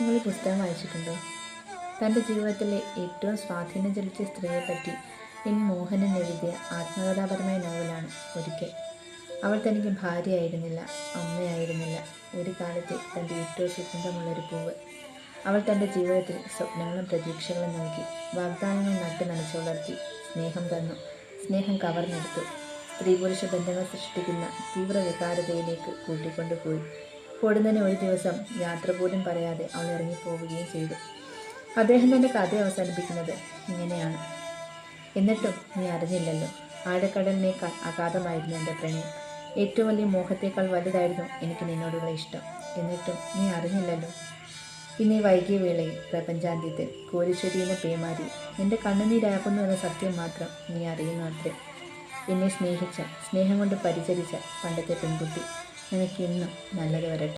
നിങ്ങൾ ഈ പുസ്തകം വായിച്ചിട്ടുണ്ടോ? തന്റെ ജീവിതത്തിലെ ഏറ്റവും സ്വാധീനം ചെലുത്തിയ സ്ത്രീയെപ്പറ്റി എൻ മോഹനൻ എഴുതിയ ആത്മകഥാപരമായ നോവലാണ് ഒരിക്കൽ. അവൾ തനിക്ക് ഭാര്യയായിരുന്നില്ല അമ്മയായിരുന്നില്ല. ഒരു കാലത്ത് തന്റെ ഏറ്റവും സുഗന്ധമുള്ളൊരു പൂവ്. അവൾ തന്റെ ജീവിതത്തിൽ സ്വപ്നങ്ങളും പ്രതീക്ഷകളും നൽകി വാഗ്ദാനങ്ങൾ നട്ടു നനച്ചു വളർത്തി സ്നേഹം തന്നു സ്നേഹം കവർന്നെടുത്തു. സ്ത്രീ പുരുഷ ബന്ധങ്ങൾ സൃഷ്ടിക്കുന്ന തീവ്ര വികാരതയിലേക്ക് കൂട്ടിക്കൊണ്ടുപോയി. പൊടുന്നതിന് ഒരു ദിവസം യാത്ര പോലും പറയാതെ അവൾ ഇറങ്ങിപ്പോവുകയും ചെയ്തു. അദ്ദേഹം തന്റെ കഥ അവസാനിപ്പിക്കുന്നത് ഇങ്ങനെയാണ്. എന്നിട്ടും നീ അറിഞ്ഞില്ലല്ലോ ആഴക്കടലിനേക്കാൾ അഗാധമായിരുന്നു എന്റെ പ്രണയം. ഏറ്റവും വലിയ മോഹത്തേക്കാൾ വലുതായിരുന്നു എനിക്ക് നിന്നോടുള്ള ഇഷ്ടം. എന്നിട്ടും നീ അറിഞ്ഞില്ലല്ലോ. ഇന്ന് ഈ വൈകിയ വേളയിൽ പ്രപഞ്ചാന്ത്യത്തിൽ കോരിച്ചൊരിയുന്ന പേമാരി എന്റെ കണ്ണുനീരാകുന്നു എന്ന സത്യം മാത്രം നീ അറിയുന്നു അത്രേ. എന്നെ സ്നേഹിച്ച സ്നേഹം കൊണ്ട് പരിചരിച്ച പണ്ടത്തെ പെൺകുട്ടി. നിനക്ക് ഇന്നും നല്ലത് വരട്ടെ.